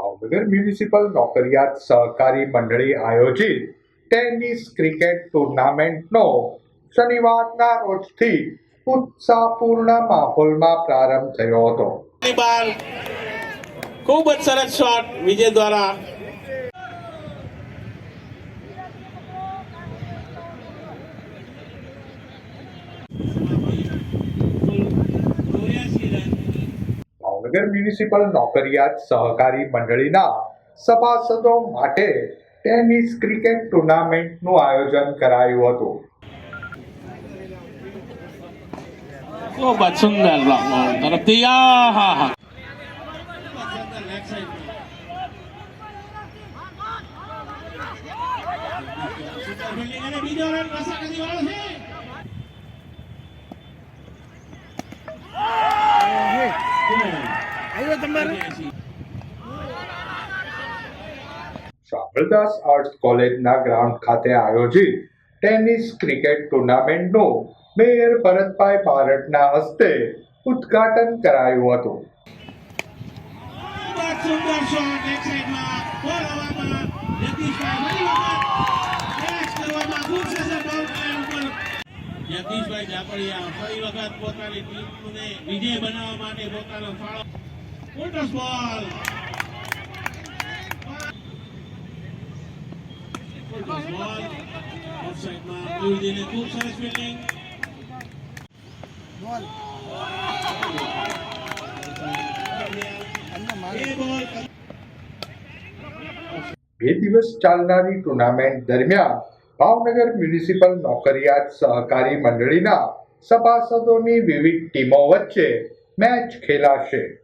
Bhavnagar municipal નોકરિયાત સહકારી મંડળી આયોજિત ટેનિસ ક્રિકેટ ટુર્નામેન્ટનો શનિવારના રોજથી ઉત્સાહપૂર્ણ માહોલમાં પ્રારંભ થયો હતો. ખૂબ જ સરસ શોટ વિજય દ્વારા ભાવનગર મ્યુનિસિપલ નોકરિયાત સહકારી મંડળીના સભાસદો માટે ટેનિસ ક્રિકેટ ટુર્નામેન્ટનું આયોજન કરાયું હતું. બીજો રન રસાકસી વાળો છે શામળદાસ આર્ટ્સ કોલેજના ગ્રાઉન્ડ ખાતે આયોજિત ટેનિસ ક્રિકેટ ટુર્નામેન્ટનું મેયર ભરતભાઈ પારટના હસ્તે ઉદ્ઘાટન કરાયું હતું. જગદીશભાઈ જાપડિયા ફરી વખત પોતાની ટીમને વિજય બનાવવા માટે પોતાનો ફાળો બોલ બે દિવસ ચાલનારી ટુર્નામેન્ટ દરમિયાન ભાવનગર મ્યુનિસિપલ નોકરિયાત સહકારી મંડળીના સભાસદોની વિવિધ ટીમો વચ્ચે મેચ ખેલાશે.